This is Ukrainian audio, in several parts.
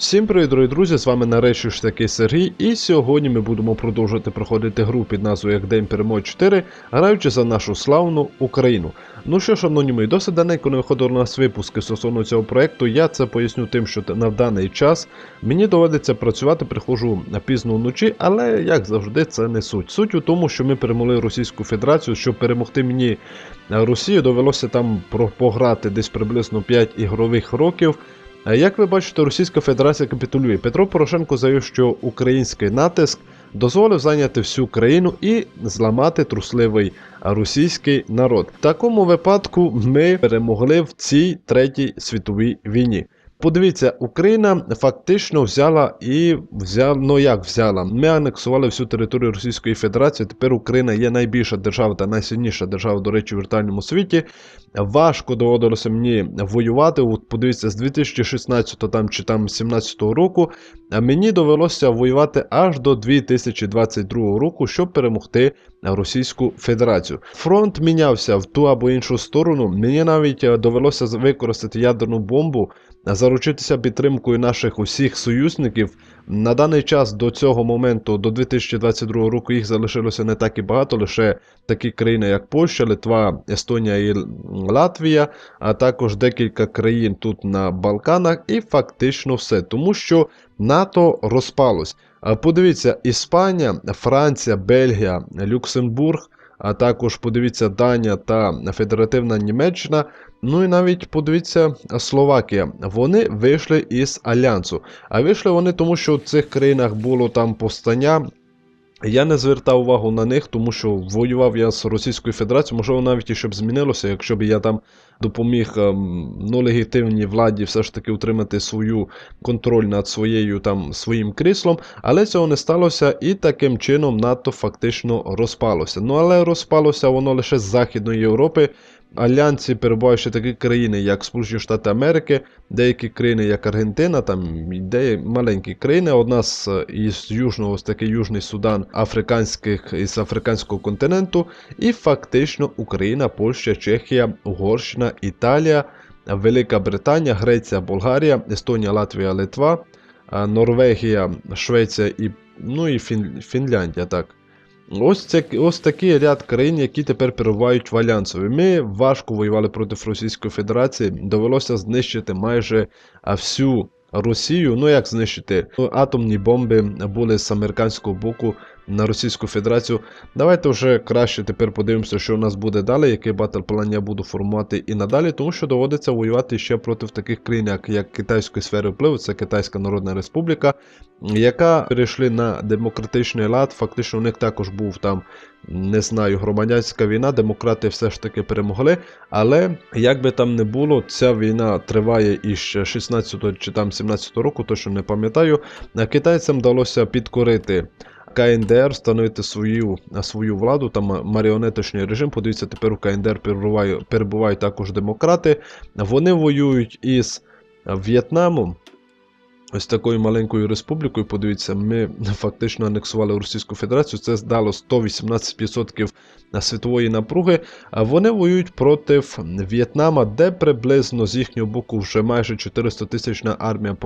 Всім привіт, дорогі друзі! З вами нарешті ж таки Сергій, і сьогодні ми будемо продовжувати проходити гру під назвою як День перемоги 4, граючи за нашу славну Україну. Ну що шановні мої, досить даненько не виходили у нас випуски стосовно цього проекту. Я це поясню тим, що на даний час мені доведеться працювати, приходжу пізно вночі, але як завжди, це не суть. Суть у тому, що ми перемогли Російську Федерацію, щоб перемогти мені Росію, довелося там пограти десь приблизно 5 ігрових років. Е, Як ви бачите, Російська Федерація капітулює. Петро Порошенко заявив, що український натиск дозволив зайняти всю країну і зламати трусливий російський народ. В такому випадку ми перемогли в цій третій світовій війні. Подивіться, Україна фактично взяла і взяла, ну як взяла. Ми анексували всю територію Російської Федерації. Тепер Україна є найбільша держава та найсильніша держава, до речі, в віртуальному світі. Важко доводилося мені воювати. От подивіться, з 2016 там чи там 17 року мені довелося воювати аж до 2022 року, щоб перемогти Російську Федерацію. Фронт мінявся в ту або іншу сторону. Мені навіть е, довелося використати ядерну бомбу, заручитися підтримкою наших усіх союзників. На даний час до цього моменту, до 2022 року, їх залишилося не так і багато, лише такі країни, як Польща, Литва, Естонія і Латвія, а також декілька країн тут на Балканах, і фактично все. Тому що НАТО розпалось. Подивіться, Іспанія, Франція, Бельгія, Люксембург, а також подивіться Данія та Федеративна Німеччина. Ну і навіть подивіться Словакія. Вони вийшли із альянсу. А вийшли вони тому, що в цих країнах було там повстання. Я не звертав увагу на них, тому що воював я з Російською Федерацією, можливо, навіть і щоб змінилося, якщо б я там допоміг ем, ну, легітимній владі все ж таки утримати свою контроль над своєю там своїм кріслом, але цього не сталося, і таким чином НАТО фактично розпалося. Ну але розпалося воно лише з Західної Європи. Альянсі перебувають ще такі країни, як Сполучені Штати Америки, деякі країни, як Аргентина, там де маленькі країни. Одна з е, із Южного, ось такий Южний Судан, африканських із африканського континенту, і фактично Україна, Польща, Чехія, Угорщина, Італія, Велика Британія, Греція, Болгарія, Естонія, Латвія, Литва, Норвегія, Швеція і ну і Фін... Фінляндія. так. Ось, це, ось такий ряд країн, які тепер перебувають в Альянсові. Ми важко воювали проти Російської Федерації, довелося знищити майже всю Росію. Ну як знищити? Ну, Атомні бомби були з американського боку на Російську Федерацію. Давайте вже краще тепер подивимося, що у нас буде далі, який батл план я буду формувати і надалі, тому що доводиться воювати ще проти таких країн, як, як Китайської сфери впливу, це Китайська Народна Республіка, яка перейшли на демократичний лад. Фактично, у них також був там, не знаю, громадянська війна. Демократи все ж таки перемогли. Але як би там не було, ця війна триває із 16 чи там 17 року, точно не пам'ятаю. Китайцям вдалося підкорити. КНДР встановити свою, свою владу, там маріонеточний режим. Подивіться, тепер у КНДР перебувають також демократи. Вони воюють із В'єтнамом. Ось такою маленькою республікою, подивіться, ми фактично анексували Російську Федерацію. Це здало 118% світової напруги. А вони воюють проти В'єтнама, де приблизно з їхнього боку вже майже 400 тисячна армія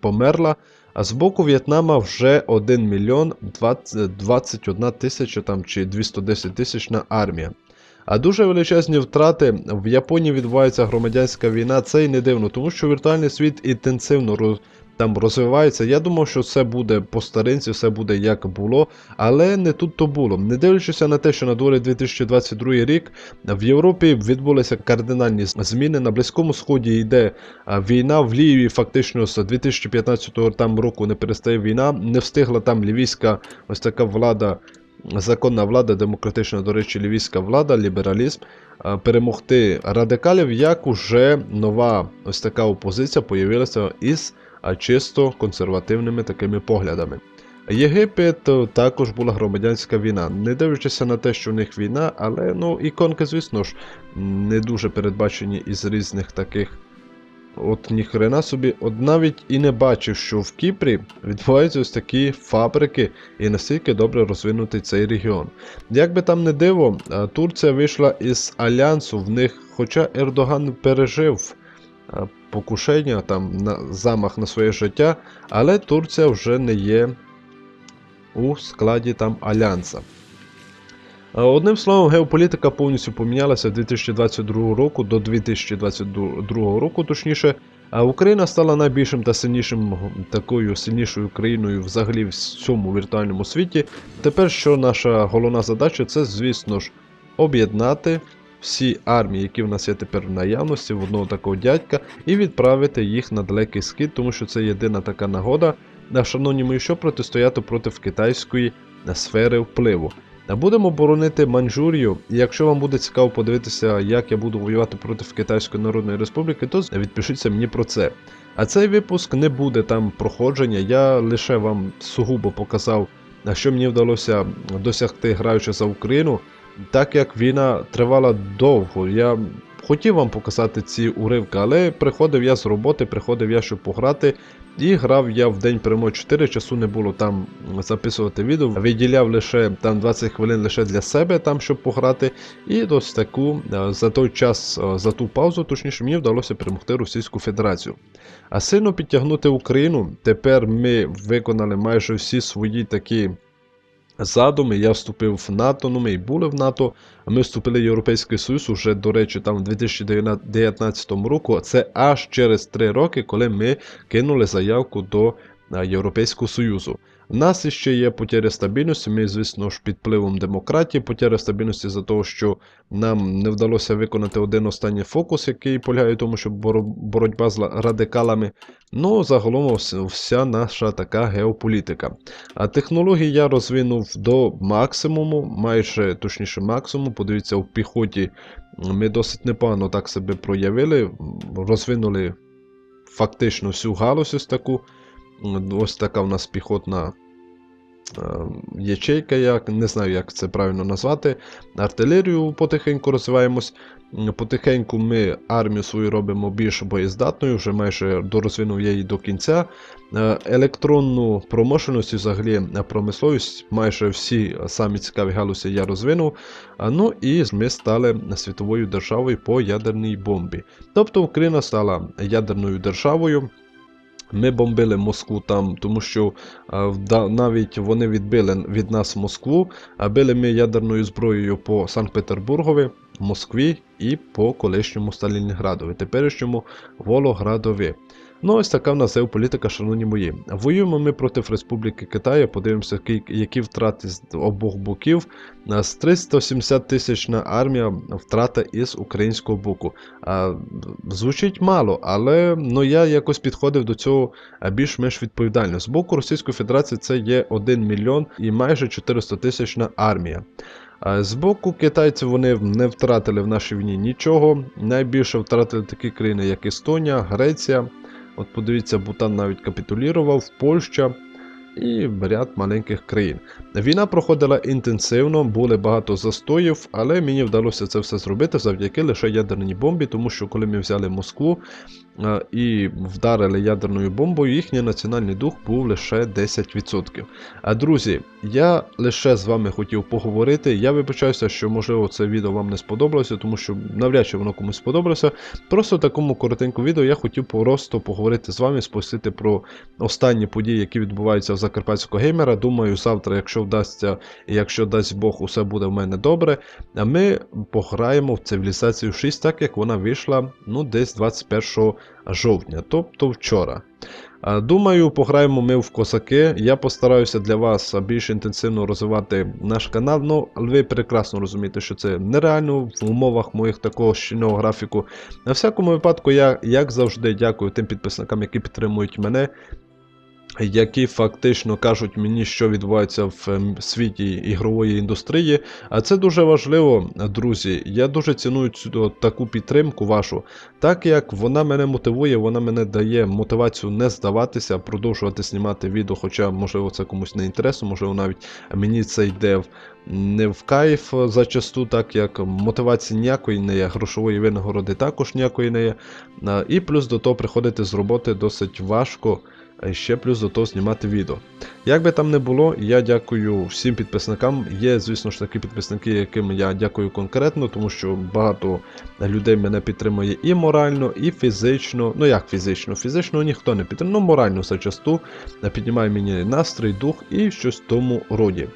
померла. А з боку В'єтнама вже 1 мільйон 21 тисяча там чи 210 тисячна армія. А дуже величезні втрати в Японії відбувається громадянська війна. Це й не дивно, тому що віртуальний світ інтенсивно роз, там розвивається. Я думав, що все буде по старинці, все буде як було, але не тут то було. Не дивлячись на те, що на дворі 2022 рік в Європі відбулися кардинальні зміни. На Близькому Сході йде війна в Лівії, фактично з 2015 там року не перестає війна. Не встигла там лівійська ось така влада. Законна влада, демократична, до речі, лівійська влада, лібералізм, перемогти радикалів, як уже нова ось така опозиція появилася із а, чисто консервативними такими поглядами. Єгипет е, також була громадянська війна. Не дивлячись на те, що в них війна, але ну іконки, звісно ж, не дуже передбачені із різних таких. От ніхрена собі, от навіть і не бачив, що в Кіпрі відбуваються ось такі фабрики і настільки добре розвинутий цей регіон. Як би там не диво, е, Турція вийшла із альянсу в них, хоча Ердоган пережив покушення, там на замах на своє життя, але Турція вже не є у складі там Альянса. Е, Одним словом, геополітика повністю помінялася з 2022 року до 2022 року, точніше. Україна стала найбільшим та сильнішим такою сильнішою країною взагалі в цьому віртуальному світі. Тепер що наша головна задача, це, звісно ж, об'єднати всі армії, які в нас є тепер в наявності, в одного такого дядька, і відправити їх на далекий схід, тому що це єдина така нагода, на шановні мої, що протистояти проти китайської сфери впливу. Будемо боронити Маньчжурію. І якщо вам буде цікаво подивитися, як я буду воювати проти Китайської Народної Республіки, то відпишіться мені про це. А цей випуск не буде там проходження. Я лише вам сугубо показав, на що мені вдалося досягти, граючи за Україну, так як війна тривала довго. Я хотів вам показати ці уривки, але приходив я з роботи, приходив я, щоб пограти. І грав я в день перемоги 4, часу не було там записувати відео. Виділяв лише там 20 хвилин лише для себе, там, щоб пограти. І ось таку е, за той час, е, за ту паузу, точніше, мені вдалося перемогти Російську Федерацію. А сильно підтягнути Україну. Тепер ми виконали майже всі свої такі. Задуми, я вступив в НАТО, ну ми і були в НАТО. А Ми вступили в Європейський Союз уже, до речі, там в 2019 року. Це аж через три роки, коли ми кинули заявку до Європейського Союзу. У нас іще є потеря стабільності. Ми, звісно ж, під впливом демократії, потеря стабільності за того, що нам не вдалося виконати один останній фокус, який полягає в тому, що боротьба з радикалами. Ну, загалом вся наша така геополітика. А технології я розвинув до максимуму, майже точніше максимум. Подивіться, в піхоті ми досить непогано так себе проявили, розвинули фактично всю галузь ось таку. Ось така в нас піхотна е, ячейка, я не знаю, як це правильно назвати. Артилерію потихеньку розвиваємось. Потихеньку ми армію свою робимо більш боєздатною, вже майже дорозвинув я її до кінця. Е, електронну промишленість, взагалі промисловість, майже всі самі цікаві галузі я розвинув. Ну і ми стали світовою державою по ядерній бомбі. Тобто Україна стала ядерною державою. Ми бомбили Москву там, тому що навіть вони відбили від нас Москву, а били ми ядерною зброєю по Санкт-Петербургові, Москві і по колишньому Сталінградові, теперішньому Волоградові. Ну, ось така в нас політика, шановні мої. Воюємо ми проти Республіки Китаю, подивимося, які втрати з обох боків. З 370 тисячна армія втрата із українського боку. А, Звучить мало, але ну, я якось підходив до цього більш-менш відповідально. З боку Російської Федерації це є 1 мільйон і майже 400 тисячна армія. З боку китайців вони не втратили в нашій війні нічого. Найбільше втратили такі країни, як Естонія, Греція. От подивіться, Бутан навіть капітулірував, Польща і ряд маленьких країн. Війна проходила інтенсивно, були багато застоїв, але мені вдалося це все зробити завдяки лише ядерній бомбі, тому що коли ми взяли Москву е, і вдарили ядерною бомбою, їхній національний дух був лише 10%. А друзі, я лише з вами хотів поговорити. Я вибачаюся, що можливо це відео вам не сподобалося, тому що навряд чи воно комусь сподобалося. Просто в такому коротенькому відео я хотів просто поговорити з вами, спросити про останні події, які відбуваються в закарпатського геймера. Думаю, завтра, якщо вдасться, і якщо дасть Бог, усе буде в мене добре. А ми пограємо в цивілізацію 6, так як вона вийшла ну, десь 21 жовтня, тобто вчора. Думаю, пограємо ми в косаки. Я постараюся для вас більш інтенсивно розвивати наш канал. Ну, ви прекрасно розумієте, що це нереально в умовах моїх такого щільного графіку. На всякому випадку, я, як завжди, дякую тим підписникам, які підтримують мене які фактично кажуть мені, що відбувається в ем, світі ігрової індустрії. А це дуже важливо, друзі. Я дуже ціную цю таку підтримку вашу, так як вона мене мотивує, вона мене дає мотивацію не здаватися, продовжувати знімати відео, хоча, можливо, це комусь не інтересно, можливо, навіть мені це йде. Не в кайф зачасту, так як мотивації ніякої не є, грошової винагороди також ніякої не є. І плюс до того приходити з роботи досить важко ще плюс до того знімати відео. Як би там не було, я дякую всім підписникам. Є, звісно ж, такі підписники, яким я дякую конкретно, тому що багато людей мене підтримує і морально, і фізично. Ну як фізично? Фізично ніхто не підтримує, ну морально зачасту піднімає мені настрій, дух і щось в тому роді.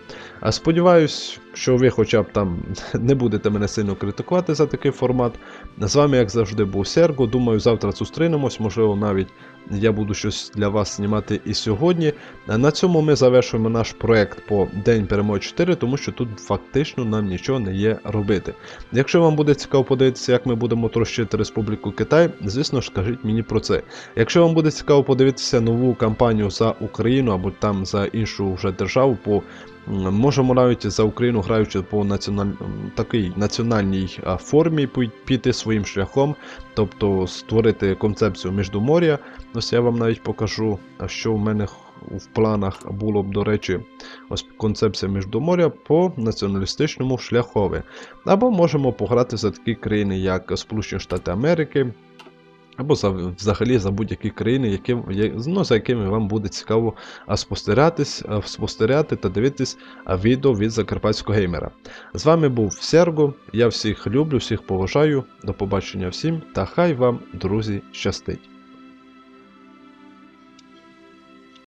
А сподіваюсь, що ви хоча б там не будете мене сильно критикувати за такий формат. З вами, як завжди, був Серго. Думаю, завтра зустрінемось, можливо, навіть я буду щось для вас знімати і сьогодні. На цьому ми завершуємо наш проект по День перемоги 4, тому що тут фактично нам нічого не є робити. Якщо вам буде цікаво подивитися, як ми будемо трощити Республіку Китай, звісно ж, скажіть мені про це. Якщо вам буде цікаво подивитися нову кампанію за Україну або там за іншу вже державу, по можемо навіть за Україну граючи по національ... такій національній формі піти своїм шляхом, тобто створити концепцію Міждумор'я. Ось я вам навіть покажу, що в мене в планах було б, до речі, ось концепція Міждумор'я по націоналістичному шляхові. Або можемо пограти за такі країни, як Сполучені Штати Америки, або за, взагалі за будь-які країни, яким, ну, за якими вам буде цікаво спостерігатись, спостерігати та дивитись відео від Закарпатського геймера. З вами був Серго. Я всіх люблю, всіх поважаю. До побачення всім та хай вам, друзі, щастить!